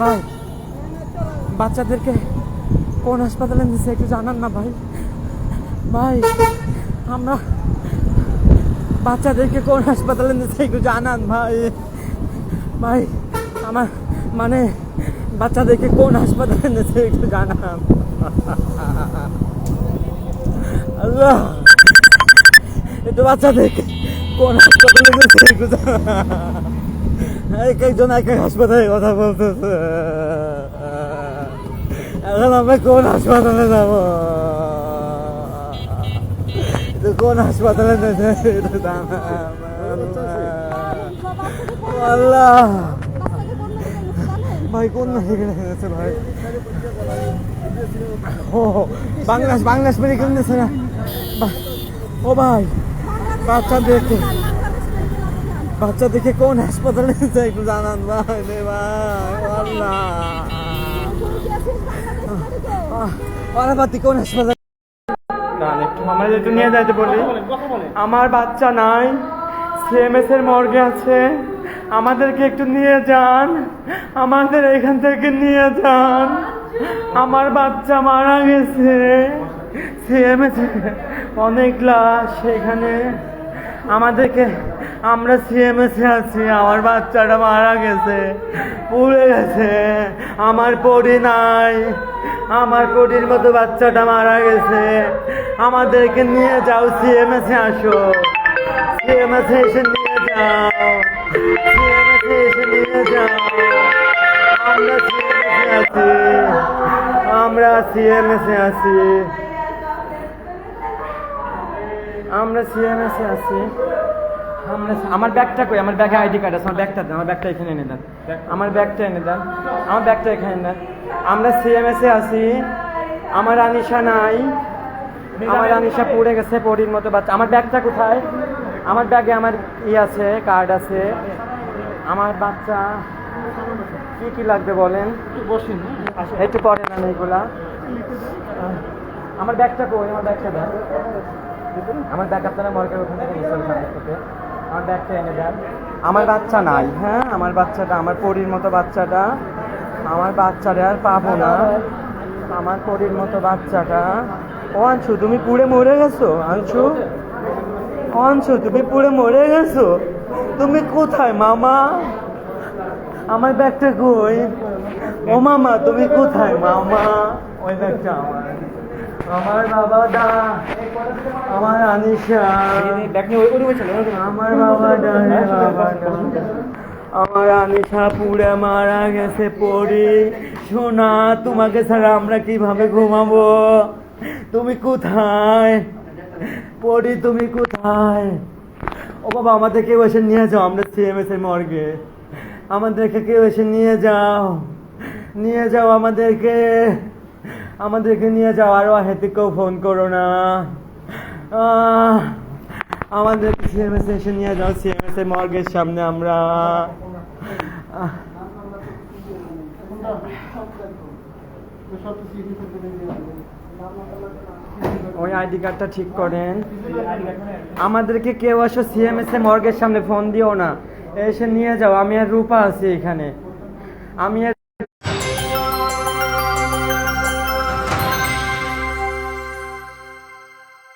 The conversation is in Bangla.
ভাই, বাচ্চাদেরকে কোন হাসপাতালে নিচ্ছে একটু জানান না ভাই। ভাই, আমরা বাচ্চাদেরকে কোন হাসপাতালে নিচ্ছে একটু জানান ভাই। ভাই, আমার মানে বাচ্চাদেরকে কোন হাসপাতালে নিচ্ছে একটু জানান। আল্লাহ, একটু বাচ্চাদেরকে কোন হাসপাতালে নিচ্ছে একটু জানান। এক একজন এক এক হাসপাতালে কথা বলতেছে। এখন আমরা কোন হাসপাতালে যাব? কোন হাসপাতালে আল্লাহ। ভাই, কোন মেডিকেলে এনেছে ভাই ও, বাংলাদেশ বাংলাদেশ মেডিকেল নিয়েছে না? ও ভাই বাচ্চা দেখে বাচ্চা দেখে কোন হাসপাতালে নিয়েছে একটু জানান ভাই রে ভাই আল্লাহ। কোন হাসপাতাল? আমার একটু নিয়ে বলি। আমার বাচ্চা নাই মর্গে আছে। আমাদেরকে একটু নিয়ে যান। আমাদের এখান থেকে নিয়ে যান। আমার বাচ্চা মারা গেছে। অনেক লাশ সেখানে আমাদেরকে আমরা সিএমএস আছি, আমার বাচ্চাটা মারা গেছে, পুড়ে গেছে, আমার পরি নাই, আমার পরির মতো বাচ্চাটা মারা গেছে, আমাদেরকে নিয়ে যাও সিএমএস আসো সিএমএস এসে নিয়ে যাও সিএমএস এসে নিয়ে যাও, আমরা সিএমএস আছি, আমরা সিএমএস আছি। আমরা সিএমএস আছি। আমরা আমার ব্যাগটা কই? আমার ব্যাগে আইডি কার্ড আছে, আমার ব্যাগটা দেন, আমার ব্যাগটা এখানে এনে দেন। আমার ব্যাগটা এনে দেন, আমার ব্যাগটা এখানে দেন। আমরা সিএমএস আছি। আমার আনিশা নাই। আমার আনিশা পড়ে গেছে পরির মতো বাচ্চা। আমার ব্যাগটা কোথায়? আমার ব্যাগে আমার ই আছে কার্ড আছে। আমার বাচ্চা, কি কি লাগবে বলেন? একটু পরে না এগুলা। আমার ব্যাগটা কই? আমার ব্যাগটা দেন। আমার ব্যাগ আপনারা মর্গের ওখান থেকে আমার ব্যাগটা এনে দেন আমার বাচ্চা নাই হ্যাঁ? আমার বাচ্চাটা, আমার পরির মতো বাচ্চাটা। আমার বাচ্চাটা আর পাবো না। আমার পরির মতো বাচ্চাটা। ও আনছু, তুমি পুড়ে মরে গেছো, আনছু? আনছু, তুমি পুড়ে মরে গেছো? তুমি কোথায়, মামা? আমার ব্যাগটা কই? ও মামা, তুমি কোথায়, মামা? ওই ব্যাগটা আমার। আমার বাবা দা, আমার আনিশা, আমার বাবা দা বাবা আমার আনিশা পুড়ে মারা গেছে, পড়ি। সোনা, তোমাকে ছাড়া আমরা কীভাবে ঘুমাবো? তুমি কোথায়? পড়ি, তুমি কোথায়? ও বাবা আমাদেরকে এসে নিয়ে যাও, আমরা সিএমএস এর মর্গে। আমাদেরকে কেউ এসে নিয়ে যাও। নিয়ে যাও আমাদেরকে। আমাদেরকে নিয়ে যাও আরও হেতিকেও ফোন করো না। আহ, আমাদেরকে সিএমএস এসে নিয়ে যাও সিএমএস এর মর্গের সামনে আমরা। ওই আইডি কার্ডটা ঠিক করেন। আমাদেরকে কেউ আসো সিএমএস এ মর্গের সামনে ফোন দিও না। এসে নিয়ে যাও আমি আর রূপা আছি এখানে। আমি আর